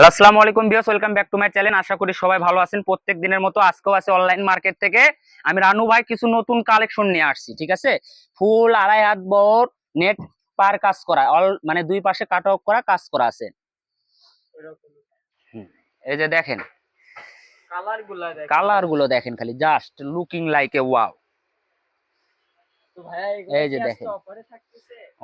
Hello আসসালামু আলাইকুম Biyas welcome back to my channel আশা করি সবাই ভালো আছেন। প্রত্যেক দিনের মতো আজকেও আছে অনলাইন মার্কেট থেকে। আমি রানু ভাই কিছু নতুন কালেকশন নিয়ে আসছি ঠিক আছে? ফুল আড়াই হাত বড় নেট পার কাজ করা অল মানে দুই পাশে কাট অফ করা কাজ করা আছে। এই যে দেখেন। কালারগুলা দেখ কালারগুলো দেখেন খালি just looking like a wow এই যে দেখেন।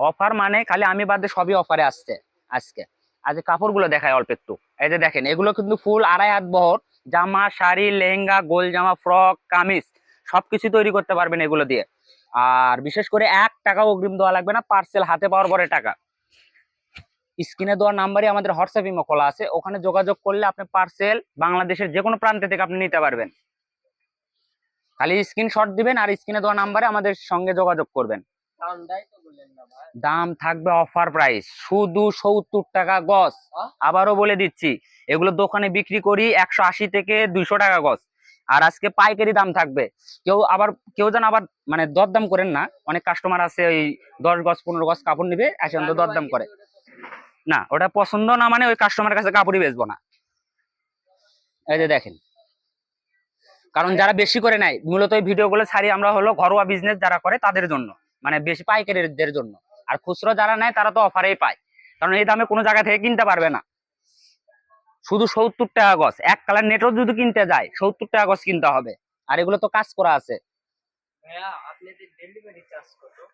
অফার মানে খালি আমি বাদে সবই অফারে আসছে আজকে। আজ কাপড়গুলো দেখায় অল্প একটু। এই যে দেখেন, এগুলো কিন্তু ফুল আড়াই হাত বহর, জামা, শাড়ি, লেহেঙ্গা, গোল জামা, ফ্রক, কামিজ, সবকিছু তৈরি করতে পারবেন এগুলো দিয়ে। আর বিশেষ করে এক টাকা অগ্রিম দেওয়া লাগবে না পার্সেল হাতে পাওয়ার পরে টাকা। স্ক্রিনে দেওয়া নাম্বারই আমাদের হোয়াটসঅ্যাপ ইমো খোলা আছে, ওখানে যোগাযোগ করলে আপনি পার্সেল বাংলাদেশের যে কোনো প্রান্তে থেকে আপনি নিতে পারবেন। খালি স্ক্রিনশট দিবেন আর স্ক্রিনে দেওয়া নাম্বারে আমাদের সঙ্গে যোগাযোগ করবেন। দাম থাকবে অফার প্রাইস শুধু সত্তর টাকা গজ। আহ? আবারও বলে দিচ্ছি এগুলো দোকানে বিক্রি করি একশো আশি থেকে দুইশো টাকা গজ। আর আজকে পাইকারি দাম থাকবে। কেউ আবার কেউ যেন আবার মানে দরদাম করেন না। অনেক কাস্টমার আছে ওই দশ গজ পনেরো গজ কাপড় নিবে তো দরদাম করে। না ওটা পছন্দ না মানে ওই কাস্টমার কাছে কাপড়ই বেচবো না। এই যে দেখেন। কারণ যারা বেশি করে নেয় মূলত এই ভিডিওগুলো ছাড়ি আমরা হলো ঘরোয়া বিজনেস যারা করে তাদের জন্য। মানে বেশি পাইকারিদের জন্য। আর খুচরো যারা নেয় তারা তো অফারেই পায়। কারণ এই দামে কোনো জায়গা থেকে কিনতে পারবে না। শুধু সত্তর টাকা গছ এক কালার নেটও যদি কিনতে যায় সত্তর টাকা গজ কিনতে হবে। আর এগুলো তো কাজ করা আছে। ডেলিভারি চার্জ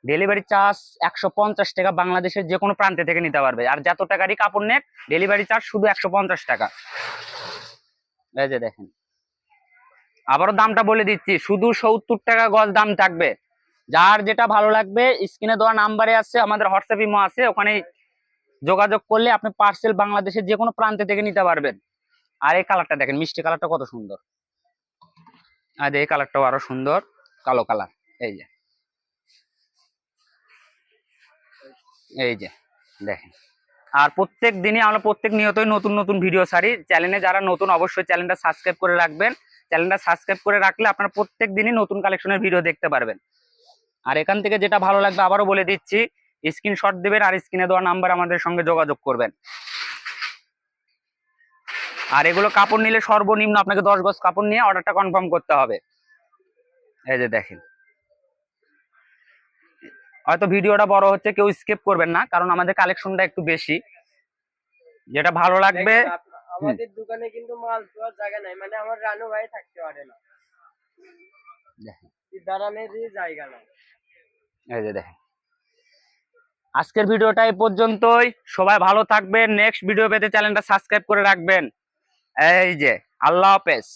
ডেলিভারি চার্জ একশো পঞ্চাশ টাকা বাংলাদেশের যে কোনো প্রান্তে থেকে নিতে পারবে। আর যত টাকারই কাপড় নেক ডেলিভারি চার্জ শুধু একশো পঞ্চাশ টাকা। এই যে দেখেন। আবারও দামটা বলে দিচ্ছি। শুধু সত্তর টাকা গজ দাম থাকবে। যার যেটা ভালো লাগবে, স্ক্রিনে দেওয়া নাম্বারে আছে, আমাদের হোয়াটসঅ্যাপ ইমো আছে, ওখানে যোগাযোগ করলে আপনি পার্সেল বাংলাদেশের যে কোনো প্রান্তে থেকে নিতে পারবেন। আর এই কালারটা দেখেন, মিষ্টি কালারটা কত সুন্দর। আর এই কালারটাও আরও সুন্দর, কালো কালার এই যে। এই যে, দেখেন। আর প্রত্যেক দিনই আমরা প্রত্যেক নিয়তই নতুন নতুন ভিডিও ছাড়ি। চ্যানেলে যারা নতুন, অবশ্যই চ্যানেলটা সাবস্ক্রাইব করে রাখবেন। চ্যানেলটা সাবস্ক্রাইব করে রাখলে আপনারা প্রত্যেক দিনই নতুন কালেকশনের ভিডিও দেখতে পারবেন। আর এখান থেকে যেটা ভালো লাগবে আবারও বলে দিচ্ছি স্ক্রিনশট দেবেন আর স্ক্রিনে দেওয়া নাম্বার আমাদের সঙ্গে যোগাযোগ করবেন। আর এগুলো কাপড় নিলে সর্বনিম্ন আপনাকে দশ গজ কাপড় নিয়ে অর্ডারটা কনফার্ম করতে হবে। এই যে দেখেন। হয়তো ভিডিওটা বড় হচ্ছে কেউ স্কিপ করবেন না কারণ আমাদের কালেকশনটা একটু বেশি। যেটা ভালো লাগবে আমাদের দোকানে কিন্তু মাল দেওয়ার জায়গা নাই মানে আমার রানু ভাই থাকতে পারে না। জায়গা নাই। এই যে দেখেন। আজকের ভিডিওটা এই পর্যন্তই। সবাই ভালো থাকবেন। নেক্সট ভিডিও পেতে চ্যানেলটা সাবস্ক্রাইব করে রাখবেন। এই যে, আল্লাহ হাফেজ।